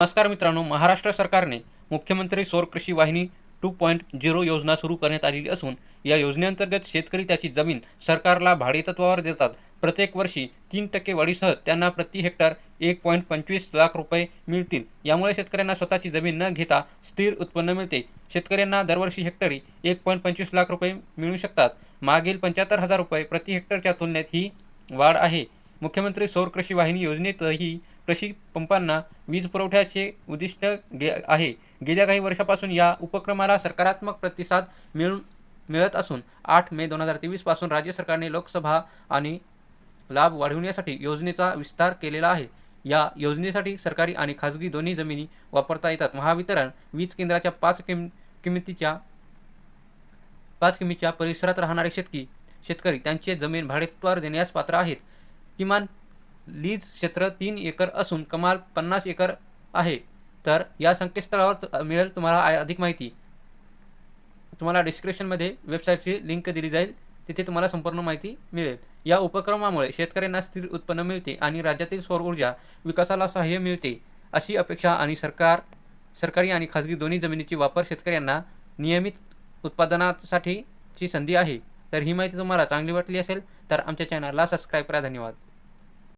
नमस्कार मित्रांनो महाराष्ट्र सरकारने मुख्यमंत्री सौर कृषी वाहिनी टू पॉईंट झिरो योजना सुरू करण्यात आलेली असून या योजनेअंतर्गत शेतकरी त्याची जमीन सरकारला भाडेतत्वावर देतात. प्रत्येक वर्षी तीन टक्के वाढीसह त्यांना प्रति हेक्टर एक पॉईंट पंचवीस लाख रुपये मिळतील. यामुळे शेतकऱ्यांना स्वतःची जमीन न घेता स्थिर उत्पन्न मिळते. शेतकऱ्यांना दरवर्षी हेक्टरी एक पॉईंट पंचवीस लाख रुपये मिळू शकतात. मागील पंच्याहत्तर हजार रुपये प्रति हेक्टरच्या तुलनेत ही वाढ आहे. मुख्यमंत्री सौर कृषी वाहिनी योजनेतही कृषी पंपांना वीज पुरवठ्याचे उद्दिष्ट गे आहे. गेल्या काही वर्षापासून या उपक्रमाला सकारात्मक प्रतिसाद मिळून मिळत असून आठ मे दोन हजार तेवीसपासून राज्य सरकारने लोकसभा आणि लाभ वाढविण्यासाठी योजनेचा विस्तार केलेला आहे. या योजनेसाठी सरकारी आणि खाजगी दोन्ही जमिनी वापरता येतात. महावितरण वीज केंद्राच्या पाच किम किमतीच्या पाच किमीच्या परिसरात राहणारे शेतकी शेतकरी त्यांचे जमीन भाडेतत्वावर देण्यास पात्र आहेत. किमान लीज क्षेत्र तीन एकर असून कमाल पन्नास एकर आहे. तर या संकेतस्थळावर मिळेल तुम्हाला अधिक माहिती. तुम्हाला डिस्क्रिप्शनमध्ये वेबसाईटची लिंक दिली जाईल. तिथे तुम्हाला संपूर्ण माहिती मिळेल. या उपक्रमामुळे शेतकऱ्यांना स्थिर उत्पन्न मिळते आणि राज्यातील सौर ऊर्जा विकासाला सहाय्य मिळते. अशी अपेक्षा आणि सरकार सरकारी आणि खाजगी दोन्ही जमिनीची वापर शेतकऱ्यांना नियमित उत्पादनासाठीची संधी आहे. तर ही माहिती तुम्हाला चांगली वाटली असेल तर आमच्या चॅनलला सबस्क्राईब करा. धन्यवाद.